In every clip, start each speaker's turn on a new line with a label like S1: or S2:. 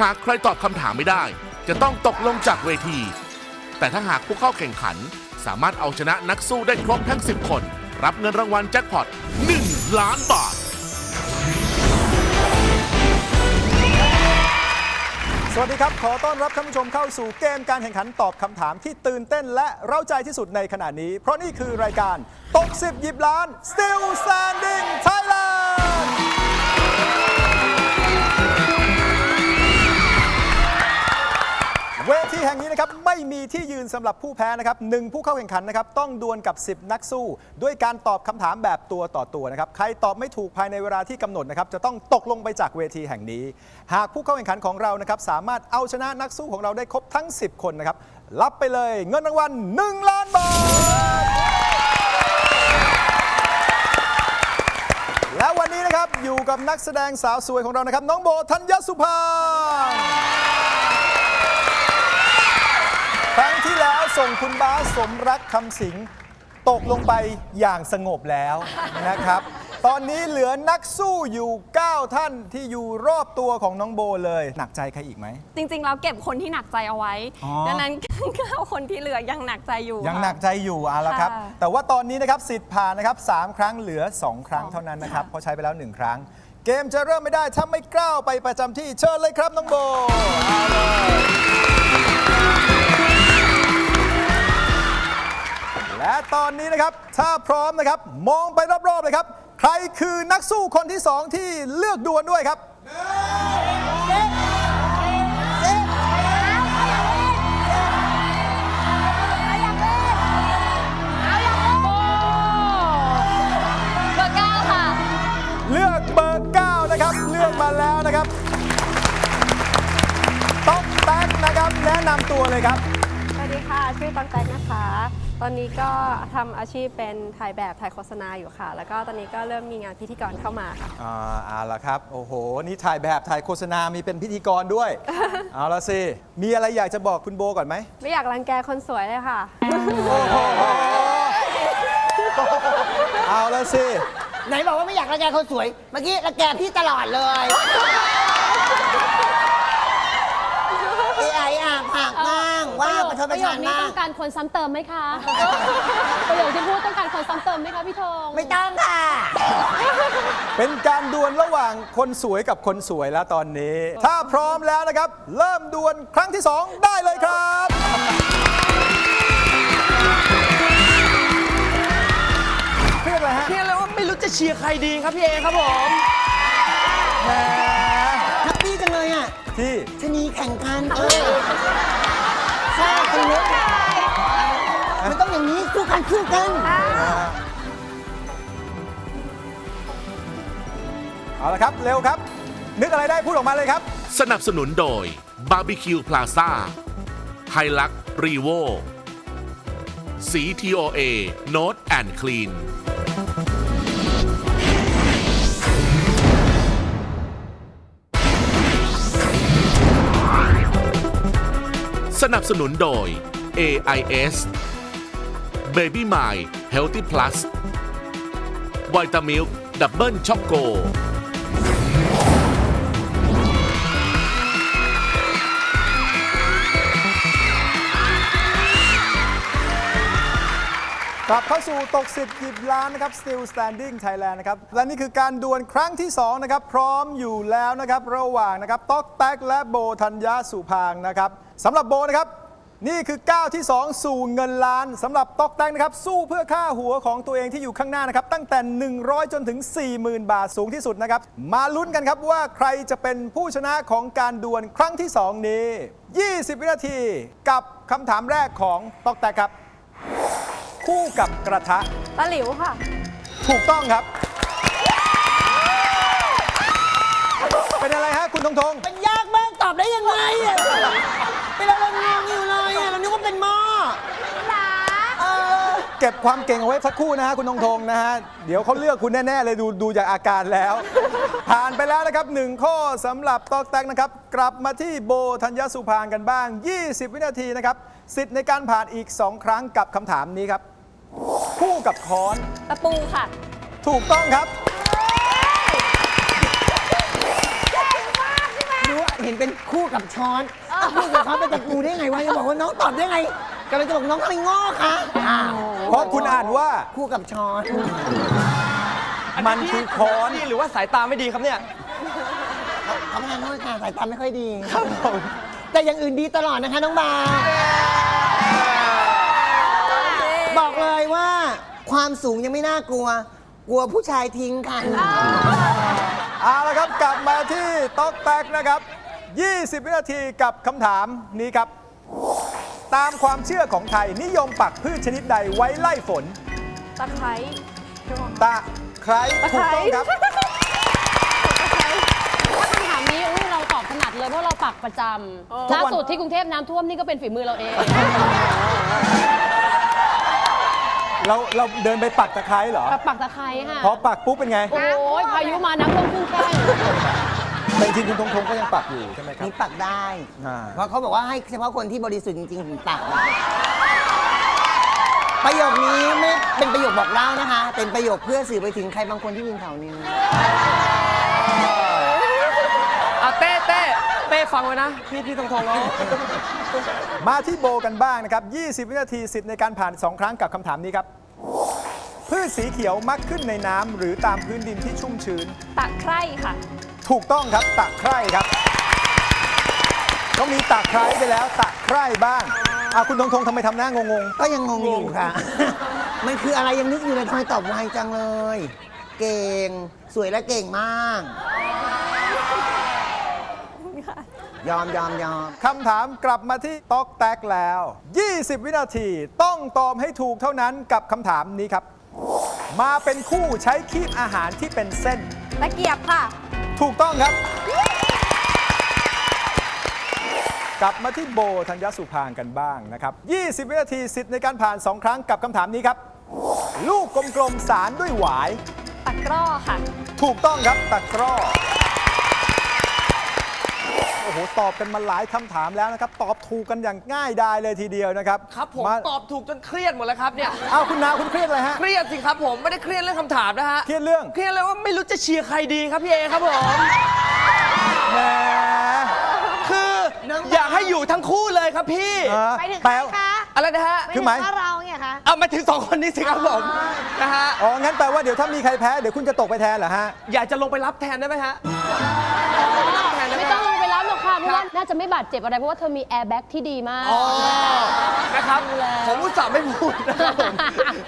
S1: หากใครตอบคำถามไม่ได้ จะต้องตกลงจากเวที แต่ถ้าหากผู้เข้าแข่งขัน สามารถเอาชนะนักสู้ได้ครบทั้ง 10 คน รับเงินรางวัลแจ็คพอต1ล้านบาท
S2: สวัสดีครับ ขอต้อนรับท่านผู้ชมเข้าสู่เกมการแข่งขันตอบคำถามที่ตื่นเต้นและเร้าใจที่สุดในขณะนี้ เพราะนี่คือรายการตก10หยิบล้าน Still Standing Thailand เวทีแห่งนี้นะครับไม่มีที่ยืนสำหรับผู้แพ้นะครับหนึ่งผู้เข้าแข่งขันนะครับต้องดวลกับ 10 นักสู้ ด้วยการตอบคำถามแบบตัวต่อตัวนะครับใครตอบไม่ถูกภายในเวลาที่กำหนดนะครับจะต้องตกลงไปจากเวทีแห่งนี้ หากผู้เข้าแข่งขันของเรานะครับสามารถเอาชนะนักสู้ของเราได้ครบทั้ง 10 คนนะครับรับไปเลยเงินรางวัล1ล้านบาท และวันนี้นะครับอยู่กับนักแสดงสาวสวยของเรานะครับ น้องโบธัญสุภา ครั้งที่แล้วส่งคุณบาสสมรักคำสิงตกลงไปอย่างสงบแล้วนะครับ ตอนนี้เหลือนักสู้อยู่ 9 ท่านที่อยู่รอบตัวของน้องโบเลย หนักใจใครอีกไหม
S3: จริงๆ แล้วเก็บคนที่หนักใจเอาไว้
S2: อ๋อ
S3: ดังนั้น เก้าคนที่เหลือยังหนักใจอยู่
S2: ยัง
S3: ค่ะ
S2: หนักใจอยู่เอาละครับ
S3: ค่ะ
S2: แต่ว่าตอนนี้นะครับสิทธิ์ผ่านนะครับสามครั้งเหลือ 2 ครั้ง
S3: สอง
S2: เท่านั้นนะครับ
S3: ค่ะ
S2: เพราะใช้ไปแล้ว 1 ครั้ง เกมจะเริ่มไม่ได้ถ้าไม่กล้าวไปประจำที่เชิญเลยครับน้องโบเอาเลย ตอนนี้นะครับ ถ้าพร้อมนะครับ มองไปรอบๆเลยครับ ใครคือนักสู้คนที่2ที่เลือกดวลด้วยครับ
S3: เบอร์เก้าค่ะ
S2: เลือกเบอร์9นะครับ เลือกมาแล้วนะครับต๊อกแต๊กนะครับ แนะนำตัวเลยครับ
S4: สวัสดีค่ะ ชื่อตอนแตกนะคะ อนนี้ก็ทำอาชีพเป็นถ่ายแบบถ่ายโฆษณาอยู่ค่ะ แล้วก็ตอนนี้ก็เริ่มมีงานพิธีกรเข้ามาค่ะ
S2: อ่าเอาละครับ โอ้โห นี่ถ่ายแบบถ่ายโฆษณา มีเป็นพิธีกรด้วย เอาละสิ มีอะไรอยากจะบอกคุณโบก่อนไหม
S4: ไม่อยากรังแกคนสวยเลยค่ะ
S2: เอาละสิ
S5: ไหนบอกว่าไม่อยากรังแกคนสวย เมื่อกี้รังแกพี่ตลอดเลยเอไออ่างผากบ้าง ว่าประชดประชัน
S6: นี้
S5: บ้า
S6: ต้องงการคนซ้ำเติมไหมคะ ประโยคที่พูดต้องการคนซ้ำเติมไหมคะพี่ธง
S5: ไม่ต้องค่ะ
S2: เป็นการดวลระหว่างคนสวยกับคนสวยแล้วตอนนี้ ถ้าพร้อมแล้วนะครับ เริ่มดวลครั้งที่ 2 ได้เลยครับ เรียกอะไรฮะ
S7: เนี่ยแล้วไม่รู้จะเชียร์ใครดีครับพี่เอครับผม
S2: แหม
S5: แฮปปี้จังเลยอะ
S2: ที่
S5: ชะนีแข่งกันเออ อย่างนี้สู้กันสู้กัน
S2: เอาละครับ เร็วครับ นึกอะไรได้พูดออกมาเลยครับ
S1: สนับสนุนโดย Barbecue Plaza ไฮลักรีโวสี TOA Note and Clean สนับสนุนโดย AIS Baby My Healthy Plus วิตามิลดับเบิลช็อกโก
S2: กลับเข้าสู่ตก 10 หยิบล้านนะครับ Still Standing Thailand นะครับ และนี่คือการดวลครั้งที่ 2 นะครับ พร้อมอยู่แล้วนะครับ ระหว่างนะครับต๊อกแต๊กและโบธัญญาสุพางค์นะครับสำหรับโบนะครับ นี่คือก้าวที่ 2 สู่เงินล้านสำหรับต๊อกแต๊กนะครับ สู้เพื่อค่าหัวของตัวเองที่อยู่ข้างหน้านะครับ ตั้งแต่ 100 จนถึง 40,000 บาทสูงที่สุดนะครับ มาลุ้นกันครับว่าใครจะเป็นผู้ชนะของการดวลครั้งที่ 2 นี้ 20 วินาทีกับคำถามแรกของต๊อกแต๊กครับ คู่กับกระทะ
S4: ตะหลิวค่ะ
S2: ถูกต้องครับ เป็นอะไรฮะคุณทงทง
S5: มันยากมากตตอบได้ยังไงอะเป็นเรางงอยู่เลยอะเรานึกว่าเป็นหม้อเออ
S2: เก็บความเก่งเอาไว้สักครู่นะฮะคุณธงธงนะฮะเดี๋ยวเขาเลือกคุณแน่ๆเลยดูดูจากอาการแล้ว ผ่านไปแล้วนะครับหนึ่งข้อสำหรับตอกแตกนะครับ กลับมาที่โบธัญญสุพางกันบ้าง 20 วินาทีนะครับ สิทธิ์ในการผ่านอีก 2 ครั้งกับคำถามนี้ครับ คู่กับค้อน
S3: ตะปูค่ะ
S2: ถูกต้องครับ
S5: รู้ว่าเห็นเป็นคู่กับช้อนคู่กับช้อนเป็นตะกูได้ไงวะจะบอกว่าน้องตอบได้ไง กำลังจะบอกน้องทำไมง้อคะอ้าว
S2: เพราะคุณอ่านว่า
S5: คู่กับช้อน
S2: มันคือค้อน
S7: นี่หรือว่าสายตาไม่ดีครับเนี่ย
S5: เขาไม่ทานโทษค่ะสายตาไม่ค่อยดีครับผมแต่อย่างอื่นดีตลอดนะคะน้องบาบอกเลยว่าความสูงยังไม่น่ากลัว กลัวผู้ชายทิ้งค่ะ
S2: เอาละครับกลับมาที่ต๊อกแตกนะครับ 20 วินาทีกับคำถามนี้ครับ ตามความเชื่อของไทยนิยมปักพืชชนิดใดไว้ไล่ฝน
S4: ตะไคร้
S2: ตะไคร้
S4: ตะ
S2: ถู
S4: ไค
S2: ก
S4: ร้
S2: ต้องครับ
S6: ถ้าคำถามนี้อุ้ยเราตอบถนัดเลยเพราะเราปักประจำล่าสุดที่กรุงเทพน้ำท่วมนี่ก็เป็นฝีมือเราเอง
S2: เราเราเดินไปปักตะไคร้เหรอ
S6: ปักปักตะไคร้ค่ะ
S2: พอปักปุ๊บเป็นไง
S6: โอ้ยพายุมาน้ำท่วมครึ่งแข้ง
S2: แต่จริงๆคุณธงธงก็ยังปักอยู่ใช่ไหมครับ
S5: นี่ปักได้
S2: อ่า
S5: เพราะเขาบอกว่าให้เฉพาะคนที่บริสุทธิ์จริงๆถึงปักประโยคนี้ไม่เป็นประโยคบอกเล่านะคะ เป็นประโยคเพื่อสื่อไปถึงใครบางคนที่ยืนแถวนี้
S7: อะเต้เต้เต้ฟังไว้นะ พี่พี่ทงทงเขา
S2: มาที่โบกันบ้างนะครับ 20 วินาทีสิทธิ์ในการผ่าน 2 ครั้งกับคำถามนี้ครับ พืชสีเขียวมักขึ้นในน้ำหรือตามพื้นดินที่ชุ่มชื้น
S3: ตะไคร่ค่ะ
S2: ถูกต้องครับตะไคร่ครับก็มีตะไคร้ไปแล้วตะไคร่บ้างอะคุณธงธงทำไมทำหน้างงง
S5: ก็ยังงงอยู่ค่ะ มันคืออะไรยังนึกอยู่เลยทำไมตอบไวจังเลย เก่ง สวยและเก่งมาก ยอมยอมยอม
S2: ๆคำถามกลับมาที่ต๊อกแตกแล้ว 20 วินาทีต้องตอบให้ถูกเท่านั้นกับคำถามนี้ครับ มาเป็นคู่ใช้คีบอาหารที่เป็นเส้น
S3: ตะเกียบค่ะ
S2: ถูกต้องครับ กลับมาที่โบธัญญสุพางกันบ้างนะครับ 20 วินาทีสิทธิ์ในการผ่าน 2 ครั้งกับคำถามนี้ครับ ลูกกลมๆสารด้วยหวาย
S3: ตะกร้อค่ะ
S2: ถูกต้องครับตะกร้อ โอ้โหตอบกันมาหลายคำถามแล้วนะครับ ตอบถูกกันอย่างง่ายดายเลยทีเดียวนะครับ
S7: ครับผมาตอบถูกจนเครียดหมดแล้วครับเนี่ย
S2: เอาคุณนาคุณเครียดอะไรฮะ
S7: เครียดสิครับผมไม่ได้เครียดเรื่องคำถามนะฮะ
S2: เครียดเรื่อง
S7: เครียดเลยว่าไม่รู้จะเชียร์ใครดีครับพี่เอครับผม
S2: แหม
S7: คืออยากให้อยู่ทั้งคู่เลยครับพี่
S2: เออ
S4: ไปถึง
S2: แป
S4: ใค
S2: ล
S4: รคะ
S7: อะไรนะฮะ
S2: คือหมาย
S4: ถ้าเราเนี่ยคะ
S7: เอามาถึงสองคนนี้สิครับผมนะฮะ
S2: อ๋อ งั้นแปลว่าเดี๋ยวถ้ามีใครแพ้ เดี๋ยวคุณจะตกไปแทนเหรอฮะ
S7: อยากจะลงไปรับแทนได้ไหมฮะรับแทนได้ไหม
S6: ไม่ต้อง ค่ะเพราะว่าน่าจะไม่บาดเจ็บอะไร เพราะว่าเธอมีแอร์แบ็กที่ดีมาก
S7: อ๋อ นะครับผมอุตส่าห์ไม่พูดนะครับผม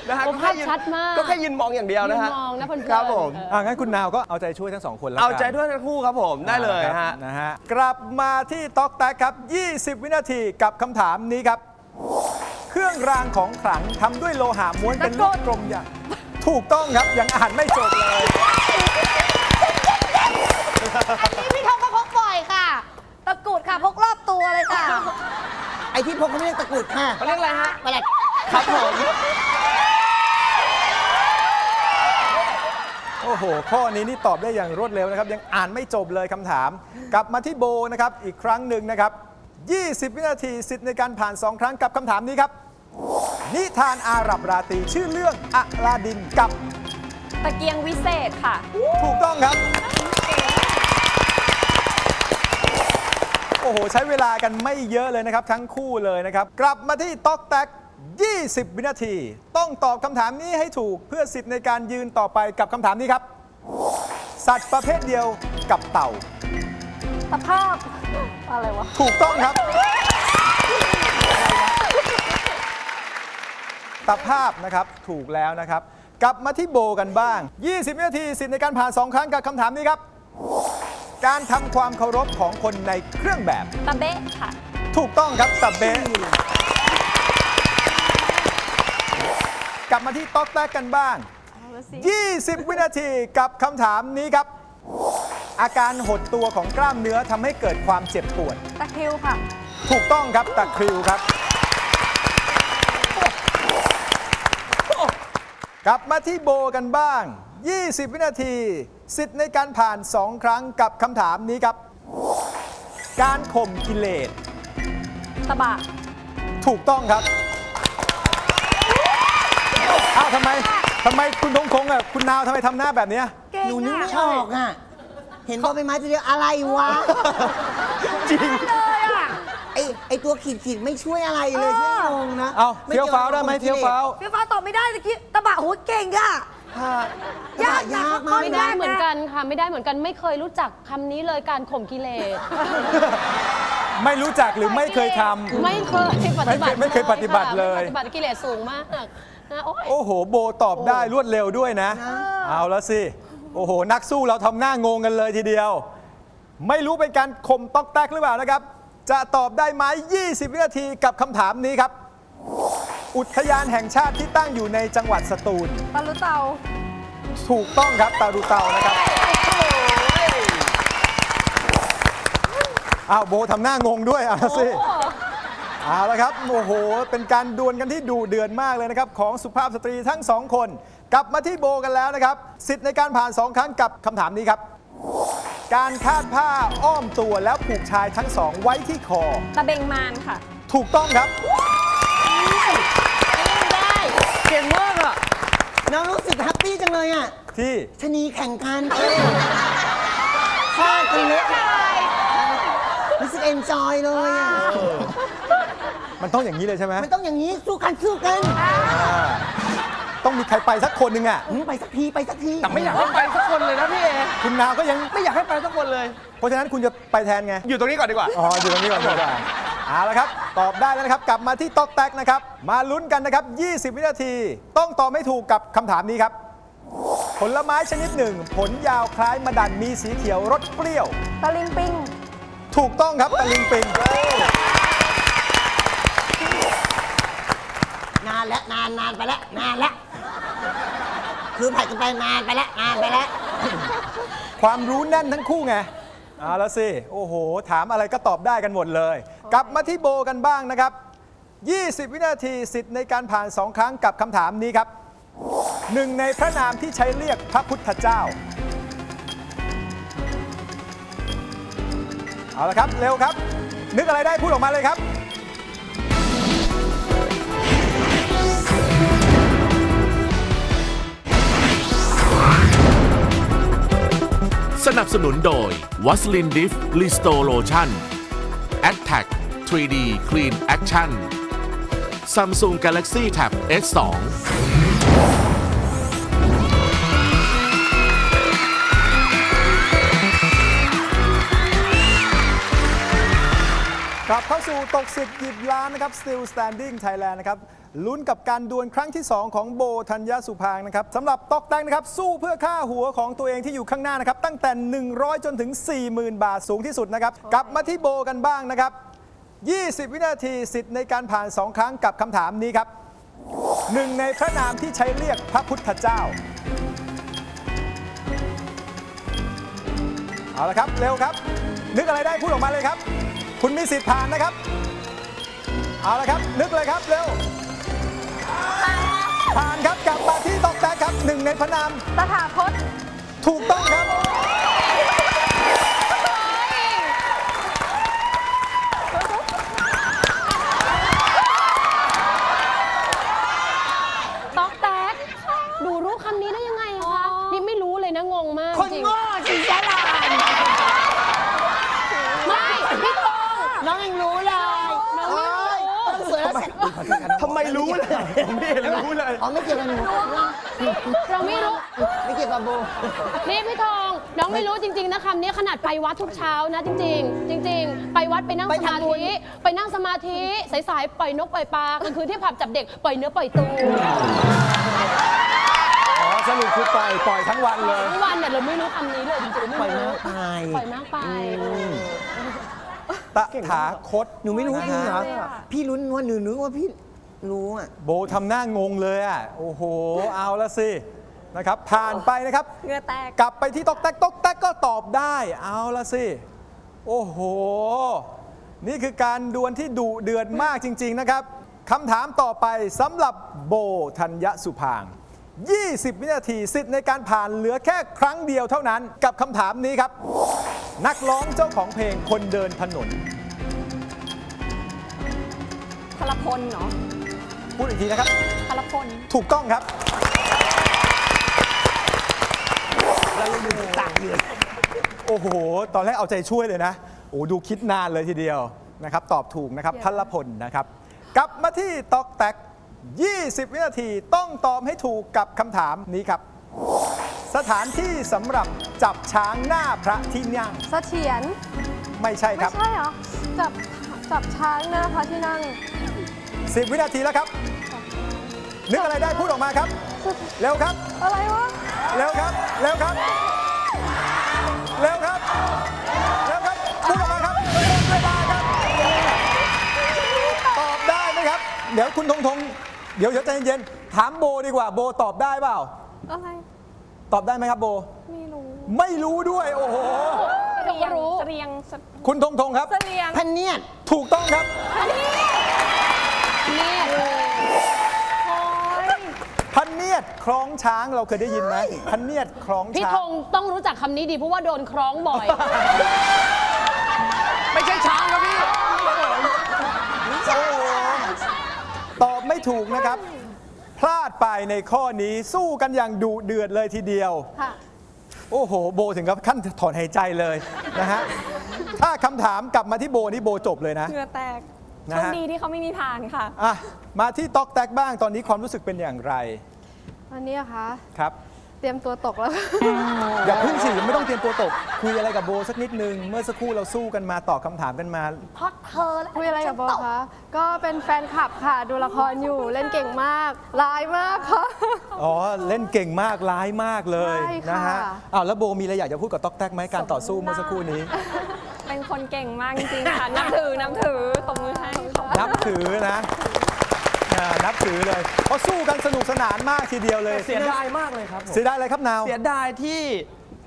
S7: นะฮะ
S6: ผม
S7: ก็แค่ยืน
S6: ภาพชัดมาก
S7: ก็แค่ยืนมองอย่างเดียวนะฮะ
S6: ยืนมองนะเพลินๆ
S7: ครับผม
S6: เออ
S2: อ่างั้นคุณนาวก็เอาใจช่วยทั้งสองคนแล้วกัน
S7: เอาใจด้วยทั้งคู่ครับผม ได้เลย
S2: ครั
S7: ฮะ
S2: บนะฮะ กลับมาที่ต๊อกแตกครับ 20 วินาทีกับคำถามนี้ครับ เครื่องรางของขลังทำด้วยโลหะม้วนเป็นลูกกลมอย่าง ถูกต้องครับยังอ่านไม่จบเลย
S4: นี่พี่ทองก็พกบ่อยค่ะ ตะกรุดค่ะพกรอบตัวเลยค่ะ
S5: ไอ้ที่พกเขาไม่เรียกตะกรุดค่ะ
S7: เขาเรียกอะไรฮะ
S5: ประหลัด
S7: ครับผม
S2: โอ้โห ข้อนี้นี่ตอบได้อย่างรวดเร็วนะครับ ยังอ่านไม่จบเลยคำถาม กลับมาที่โบนะครับ อีกครั้งหนึ่งนะครับ 20 วินาทีสิทธิ์ในการผ่าน 2 ครั้งกับคำถามนี้ครับ นิทานอาหรับราตรีชื่อเรื่องอลาดินกับ
S3: ตะเกียงวิเศษค่ะ
S2: ถูกต้องครับ โอ้โห ใช้เวลากันไม่เยอะเลยนะครับ ทั้งคู่เลยนะครับ กลับมาที่ต๊อกแตก20 วินาที ต้องตอบคำถามนี้ให้ถูกเพื่อสิทธิ์ในการยืนต่อไปกับคำถามนี้ครับ สัตว์ประเภทเดียวกับเต่า
S3: ตะภาพ อะไรวะ
S2: ถูกต้องครับตภาพนะครับถูกแล้วนะครับ กลับมาที่โบกันบ้าง 20 วินาทีสิทธิ์ในการผ่าน 2 ครั้งกับคำถามนี้ครับ การทำความเคารพของคนในเครื่องแบบ
S3: ตะเบ๊ะค่ะ
S2: ถูกต้องครับตับเบะกลับมาที่ต๊อกแตกกันบ้าง 20 วินาทีกับคำถามนี้ครับ อาการหดตัวของกล้ามเนื้อทำให้เกิดความเจ็บปวด
S4: ตะคริวค่ะ
S2: ถูกต้องครับตะคริวครับ กลับมาที่โบกันบ้าง 20 วินาที สิทธิ์ในการผ่าน 2 ครั้งกับคำถามนี้ครับ การข่มกิเลส
S3: ตะบะ
S2: ถูกต้องครับ อ้าวทำไมทำไมคุณทงคงอะคุณนาวทำไมทำหน้าแบบเนี้ย
S5: หนูนึกไม่ออกอะ เห็นบอใบไม้ตัวเดียวอะไรวะ
S2: จริง
S5: ไอไอตัวขีดขีดๆไม่ช่วยอะไรเลยใช่ไหมงงนะ
S2: เอา
S5: ไม่
S2: เฟี้ยว
S5: กี่
S2: ฟ้าวได้ไหม
S5: กับ
S2: เฟี้ยวฟ้าว
S8: พี่ฟ้าตอบไม่ได้ตะกี้ตะบะโหเก่งอะ
S5: ยากยากมาก
S6: ไม่ได้เหมือนกันค่ะ ไม่ได้เหมือนกันไม่เคยรู้จักคำนี้เลยการข่มกิเลส
S2: ไม่รู้จักหรือไม่เคยทำ
S6: ไม่เคยปฏิบัติ
S2: ไม่เคยปฏิบัติเลย
S6: ไม่ปฏิบัติกิเลสสูงมากนะโอ๊ย
S2: โอ้โห โบตอบได้รวดเร็วด้วยนะ เอาแล้วสิ โอ้โห นักสู้เราทำหน้างงกันเลยทีเดียว ไม่รู้เป็นการข่มตอกแตกหรือเปล่านะครับ จะตอบได้ไหม20 วินาทีกับคำถามนี้ครับ อุทยานแห่งชาติที่ตั้งอยู่ในจังหวัดสตูล
S4: ตะลุเตา
S2: ถูกต้องครับตาดูเตานะครับ อ้าวโบทำหน้างงด้วยเอาละสิเอาละครับโอ้โห เป็นการดวลกันที่ดูเดือดมากเลยนะครับ ของสุภาพสตรีทั้งสองคน กลับมาที่โบกันแล้วนะครับ สิทธิ์ในการผ่านสองครั้งกับคำถามนี้ครับ การคาดผ้าอ้อมตัวแล้วผูกชายทั้งสองไว้ที่คอ
S3: ตะเบงมานค่ะ
S2: ถูกต้องครับ
S5: เก่งมากอะ น้องรู้สึกแฮปปี้จังเลยอะ
S2: ที่
S5: ชะนีแข่งกันฆ่ากันเลยรู้สึกเอนจอยเลยอะ
S2: มันต้องอย่างนี้เลยใช่ไหม
S5: มันต้องอย่างนี้สู้กันสู้กัน
S2: ต้องมีใครไปสักคนหนึ่งอะ
S5: อืมไปสักทีไปสักที
S7: แต่ไม่อยากให้ไปสักคนเลยนะพี่เอ
S2: คุณนาวก็ยัง
S7: ไม่อยากให้ไปสักคนเลย
S2: เพราะฉะนั้นคุณจะไปแทนไง
S7: อยู่ตรงนี้ก่อนดีกว่า
S2: อ๋อ อยู่ตรงนี้ก่อนดีกว่า เอาละครับ ตอบได้แล้วนะครับ กลับมาที่ต๊อกแตกนะครับ มาลุ้นกันนะครับ 20 วินาที ต้องตอบไม่ถูกกับคำถามนี้ครับ ผลไม้ชนิดหนึ่ง ผลยาวคล้ายมะดันมีสีเขียวรสเปรี้ยว
S3: ตะลิงปิง
S2: ถูกต้องครับตะลิงปิง
S5: นานแล้วนานนานไปแล้วนานแล้วคือผัดกันไปนานไปแล้วนานไปแล้ว
S2: ความรู้แน่นทั้งคู่ไง เอาละสิ โอ้โห ถามอะไรก็ตอบได้กันหมดเลย กลับมาที่โบกันบ้างนะครับ 20 วินาทีสิทธิ์ในการผ่าน 2 ครั้งกับคำถามนี้ครับหนึ่งในพระนามที่ใช้เรียกพระพุทธเจ้า เอาละครับ เร็วครับ นึกอะไรได้พูดออกมาเลยครับ
S1: สนับสนุนโดยวัสลินดิฟลิสโตโลชั่น a t t a c 3D Clean Action Samsung Galaxy Tab S2
S2: กลับเข้าสู่ตกสิบหยิบล้านนะครับ Still Standing Thailand นะครับ ลุ้นกับการดวลครั้งที่ 2 ของโบธัญญาสุพางนะครับสำหรับตอกแตงนะครับ สู้เพื่อค่าหัวของตัวเองที่อยู่ข้างหน้านะครับ ตั้งแต่ 100 จนถึง 40,000 บาทสูงที่สุดนะครับ กลับมาที่โบกันบ้างนะครับ 20 วินาทีสิทธิ์ในการผ่าน 2 ครั้งกับคำถามนี้ครับหนึ่งในพระนามที่ใช้เรียกพระพุทธเจ้าเอาละครับเร็วครับ นึกอะไรได้พูดออกมาเลยครับ คุณมีสิทธิ์ผ่านนะครับเอาละครับ นึกเลยครับเร็ว ผ่านครับกลับมาที่ตอกแตกครับหนึ่งในพระนาม
S3: ตถาคต
S2: ถูกต้องครับ
S6: ต๊อกแตกดูรู้คำนี้ได้ยังไงคะ นี่ไม่รู้เลยนะงงมาก
S5: คน
S6: จริง
S5: โง่สิฉลาด
S6: ไม่พี่ทอง
S5: น้องยังรู้เลย
S6: น้องไม่รู้
S5: เอ้ยต้องสวยแล้วสิ
S7: ทำ ไมรู้เลยผมไม่เห็นรู้เลย
S5: อ๋อไม่เกี่ยวกับหนู
S6: เราไม่รู้
S5: ไม่เกี่ยวกับโบ
S6: นี่พี่ทอง น้องไม่รู้จริง ๆนะคำนี้ขนาดไปวัดทุกเช้านะจริง ๆ จริง ๆ ไปวัดไปนั่ง
S5: ไป
S6: สมา
S5: ทำบุญ
S6: ธิไปนั่งสมาธิสายๆปล่อยนกปล่อยปลากลางคืนที่ผับจับเด็กปล่อยเนื้อปล่อยตัว
S2: อ๋อสรุปคือปล่อยปล่อยทั้งวันเลย
S6: ทั้งวันเนี่ยเราไม่รู้คำนี้เลยจริงๆ
S5: ปล่อย
S6: ไม่
S5: มา
S6: รู้
S5: กไป
S6: ปล่อยมากไป
S2: ตถาคต
S5: หนูไม่รู้จริงเหรอ
S3: ใช่ค่ะ
S5: พี่รู้ว่าหนูนึกว่าพี่ รู้อะ
S2: โบทำหน้างงเลยอะ โอ้โห เอาละสิแนะครับ ผ่านไปนะครับ
S3: เหงื่อแตก
S2: กลับไปที่ตอกแตกตอกแตกก็ตอบได้ เอาละสิ โอ้โห นี่คือการดวลที่ดุเดือดมากจริง ๆ นะครับคำถามต่อไปสำหรับโบธัญญสุพางค์20 วินาทีสิทธิ์ในการผ่านเหลือแค่ครั้งเดียวเท่านั้นกับคำถามนี้ครับ นักร้องเจ้าของเพลงคนเดินถนน
S3: พลพลเนาะ
S2: พูดอีกทีนะครับ
S3: พลพล
S2: ถูกต้องครับโอ้โห ตอนแรกเอาใจช่วยเลยนะ โอ้ดูคิดนานเลยทีเดียวนะครับ ตอบถูกนะครับพัลพลนะครับ กลับมาที่ตอกแตก 20 วินาทีต้องตอบให้ถูกกับคำถามนี้ครับ สถานที่สำหรับจับช้างหน้าพระที่นั่ง
S4: เสถียร
S2: ไม่ใช่ค
S4: ไม่
S2: รับ
S4: ใช่เหรอ จับจับช้างหน้าพระที่นั่ง
S2: 10 วินาทีแล้วครับ นึกอะไรได้พูดออกมาครับ เร็วครับ
S4: อะไรวะ
S2: เร็วครับ เร็วครับ เร็วครับ เร็วครับ พูดออกมาครับหมดเวลาครับ ตอบได้ไหมครับ เดี๋ยวคุณธงธงเดี๋ยวเดี๋ยวใจเย็นๆถามโบดีกว่า โบตอบได้เปล่า
S4: อะไร
S2: ตอบได้ไหมครับโบ
S4: ไม่รู้
S2: ไม่รู้ด้วย โอ้โห
S3: เรียงเรียง
S2: คุณธงธงครับ
S3: เรียง
S5: พันเนียด
S2: ถูกต้องครับพันเนี ยดคล้องช้างเราเคยได้ยินไหมพันเนียดคล้อง
S6: พี่
S2: ช้า
S6: ธ
S2: ง
S6: งต้องรู้จักคำนี้ดีเพราะว่าโดนคล้องบ่อย
S7: ไม่ใช่ช้างครับพี่
S2: โอ้โหตอบไม่ถูกนะครับ พลาดไปในข้อนี้สู้กันอย่างดุเดือดเลยทีเดียว
S4: ค่ะ
S2: โอ้โห โบถึงกับขั้นถอนหายใจเลยนะฮะ ถ้าคำถามกลับมาที่โบนี่โบจบเลยนะ
S3: เหงื่อแตก
S2: นะ
S3: โชค
S2: ฮะ
S3: ดีที่เขาไม่มีผ่านค่ะ
S2: อะ มาที่ตอกแตกบ้างตอนนี้ความรู้สึกเป็นอย่างไร
S4: วันนี้อะคะ
S2: ครับ
S4: เตรียมตัวตกแล้ว
S2: อย่าพึ่งสิไม่ต้องเตรียมตัวตก คุยอะไรกับโบสักนิดนึง เมื่อสักครู่เราสู้กันมาตอบคำถามกันมา
S8: เพราะเธอและ
S4: คุยอะไรกับโบคะ ก็เป็นแฟนคลับค่ะ ดูละครอยู่เล่นเก่งมากร้ายมากค่ะ
S2: อ๋อ เล่นเก่งมากร้ายมากเลย
S4: ใช่ค่ะ
S2: นะฮะอ้าวแล้วโบมีอะไรอยากจะพูดกับต๊อกแต๊กไหมการต่อสู้เมื่อสักครู่นี้
S3: เป็นคนเก่งมากจริงๆค่ะ นับถือ นับถือตบมือให้ค่ะ
S2: นับถือนะ อ่านับถือเลยเพราะสู้กันสนุกสนานมากทีเดียวเลย
S7: เสียดายมากเลยครับผม
S2: เสียดายอะไรครับนาว
S7: เสียดายที่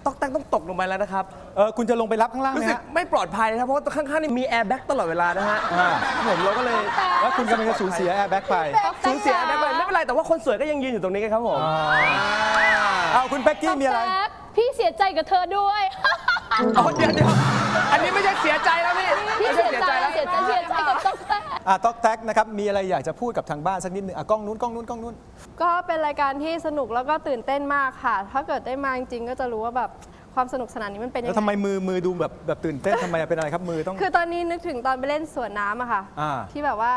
S7: ต๊อกแตงต้องตกลงไปแล้วนะครับ
S2: เออคุณจะลงไปรับข้างล่างไหม
S7: รู้สึก
S2: ฮะ
S7: ไม่ปลอดภัยนะครับเพราะว่าข้างๆนี่มีแอร์แบ็กตลอดเวลานะฮะ
S2: อ่า
S7: ผมเราก็เลย
S2: แล้วคุณกำลังจะสูญเสียแอร์แบ็กไป
S7: สูญเสียแอร์แบ็กไปไม่เป็นไรแต่ว่าคนสวยก็ยังยืนอยู่ตรงนี้กันครับผม
S2: เอาคุณเป๊กกี้มีอะไร
S6: แป๊บพี่เสียใจกับเธอด้วย
S7: อ๋อเดี๋ยวเดี๋ยวอันนี้ไม่ใช่เสียใจแล้วพี่
S6: พี่
S7: ไม่ใช่
S6: เสียใจ
S7: แล้ว
S6: เสียใจเสียใจกับต๊อกแต๊ก
S2: อะต๊อกแท็กนะครับมีอะไรอยากจะพูดกับทางบ้านสักนิดหนึ่งอะกล้องนู้นกล้องนู้นกล้องนู้น
S4: ก็เป็นรายการที่สนุกแล้วก็ตื่นเต้นมากค่ะ ถ้าเกิดได้มาจริงๆก็จะรู้ว่าแบบความสนุกสนานนี้มันเป็นยั
S2: แล้ว
S4: ง
S2: ทำไม
S4: ไง
S2: มือมือดูแบบแบบตื่นเต้นทำไมอะเป็นอะไรครับมือต้อง
S4: คือตอนนี้นึกถึงตอนไปเล่นสวนน้ำอะค่ะ
S2: อ่า
S4: ที่แบบว่า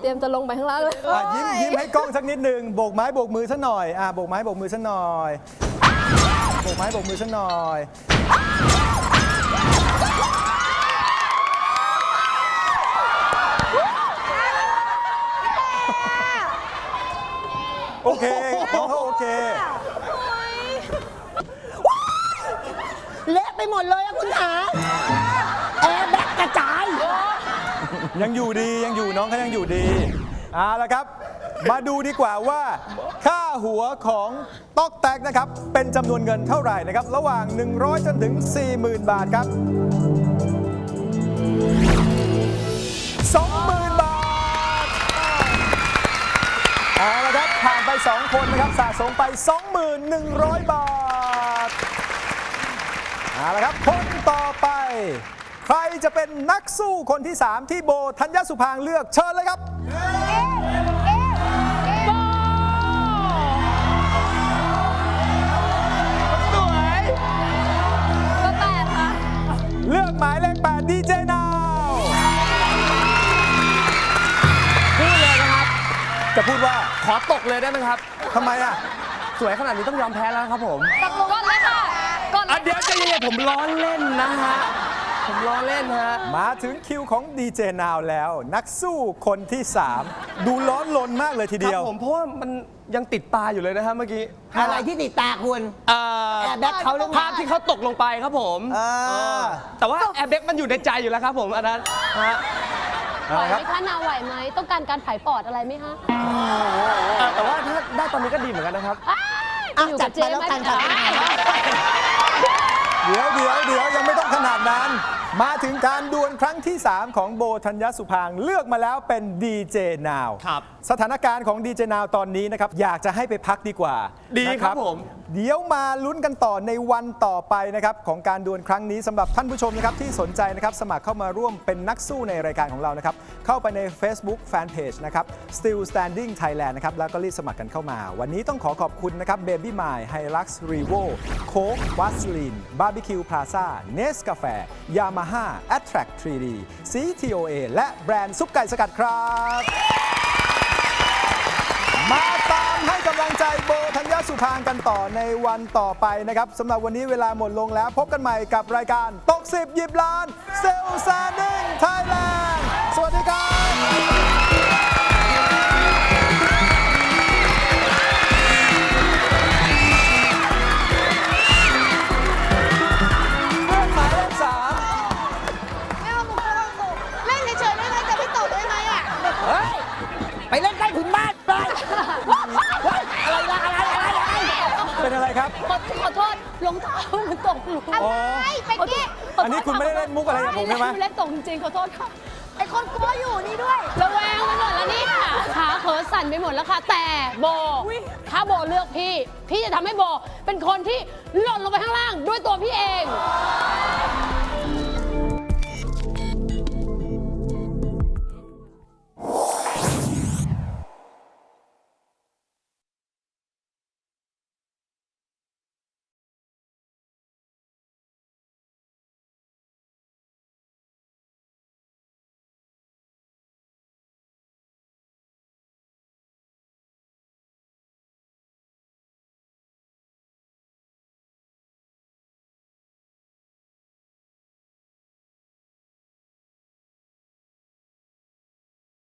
S4: เตรียมจะลงไปข้างล่างเลย
S2: อะยิ้มยิ้มให้กล้องสักนิดหนึ่งโบกไม้โบกมือซะหน่อยอะโบกไม้โบกมือซะหน่อยโบกไม้โบกมือซะหน่อย โอเคน้องเขาโอเค
S5: เละไปหมดเลยอะคุณขาแอร์แบ็กกระจาย
S2: ยังอยู่ดียังอยู่น้องเขายังอยู่ดีเอาละครับ มาดูดีกว่าว่า ค่าหัวของต๊อกแตกนะครับ เป็นจำนวนเงินเท่าไหร่นะครับ ระหว่าง 100 จนถึง 40,000 บาทครับ20,000บ 2 คนนะครับสะสมไป 2,100 บาทเอาละครับ คนต่อไป ใครจะเป็นนักสู้คนที่ 3 ที่โบธัญญสุพางค์เลือกเชิญเลยครับ
S3: ก็แปดค่ะ
S2: เลือกหมายเลข8ดีเจนา จะพูดว่า
S7: ขอตกเลยได้ไหมครับ
S2: ทำไมอะ
S7: สวยขนาดนี้ต้องยอมแพ้แล้วครับผม
S3: ก่อนเลยค่ะก่อนเล
S7: อะ
S3: ย
S7: เดี๋ยวใจเย็นๆผมล้อเล่นนะฮะ ผมล้อเล่นฮะ
S2: มาถึงคิวของดีเจนาวแล้ว นักสู้คนที่ 3 ดูร้อนลนมากเลยที
S7: ค
S2: เดี
S7: รั
S2: ยว
S7: บผมเพราะว่ามันยังติดตาอยู่เลยนะฮะเมื่อกี้
S5: อะไรที่ติดตาคุณ
S7: เอ่อ
S5: แอร์แบ็กเขาหรือไง
S7: ภาพที่เขาตกลงไปครับผม
S2: อ่า
S7: เออแต่ว่าแอร์แบ็กมันอยู่ในใจอยู่แล้วครับผมอันนั้นฮะ
S6: ไหว
S2: เอาละ
S6: ไห
S2: ครับ
S6: มคะนาไหวไหมต้องการการผายปอดอะไรไหมคะ
S7: เออแต่ว่าถ้าได้ตอนนี้ก็ดีเหมือนกันนะครับ
S6: อ้าย
S5: อะ
S6: อยู่
S5: จั
S6: กั
S5: ด
S6: บเจ๊
S5: ไปแล้ว
S6: ไหม
S5: กันค่ะ
S2: เดี๋ยวเดี๋ยวเดี๋ยวยังไม่ต้องขนาดนั้น มาถึงการดวลครั้งที่ 3 ของโบธัญญสุพางค์เลือกมาแล้วเป็นดีเจนาว
S7: ครับ
S2: สถานการณ์ของดีเจนาวตอนนี้นะครับ อยากจะให้ไปพักดีกว่า
S7: ดี
S2: นะครับ
S7: ผม
S2: เดี๋ยวมาลุ้นกันต่อในวันต่อไปนะครับของการดวลครั้งนี้สำหรับท่านผู้ชมนะครับที่สนใจนะครับสมัครเข้ามาร่วมเป็นนักสู้ในรายการของเรานะครับเข้าไปใน Facebook Fanpage นะครับ Still Standing Thailand นะครับแล้วก็รีบสมัครกันเข้ามา วันนี้ต้องขอขอบคุณนะครับ Baby m y Hilux Revo Coke Vaseline Barbecue Plaza Nest กาแฟ5 Attract 3D CTOA และแบรนด์ซุปไก่สกัดครับ มาตามให้กำลังใจโบธัญญาสุพางกันต่อในวันต่อไปนะครับสำหรับวันนี้เวลาหมดลงแล้วพบกันใหม่กับรายการตกสิบหยิบล้านเซลซาดิ้งไทยแลนด์สวัสดีครับ
S6: รองเท้ามันตกหลุม
S2: อ๋อ
S8: ไปเก๊
S2: อันนี้คุณไม่ได้เล่นมุกอะไรกับผมใช่ไหม
S6: เล่นตกจริงๆขอโทษค่ะ
S8: ไอคนกลัวอยู่นี่ด้วย
S6: ระแวงไปหมดแล้วนี่ค่ะ ขาเขอสั่นไปหมดแล้วค่ะ แต่โบ ถ้าโบเลือกพี่ พี่จะทำให้โบ เป็นคนที่หล่นลงไปข้างล่างด้วยตัวพี่เอง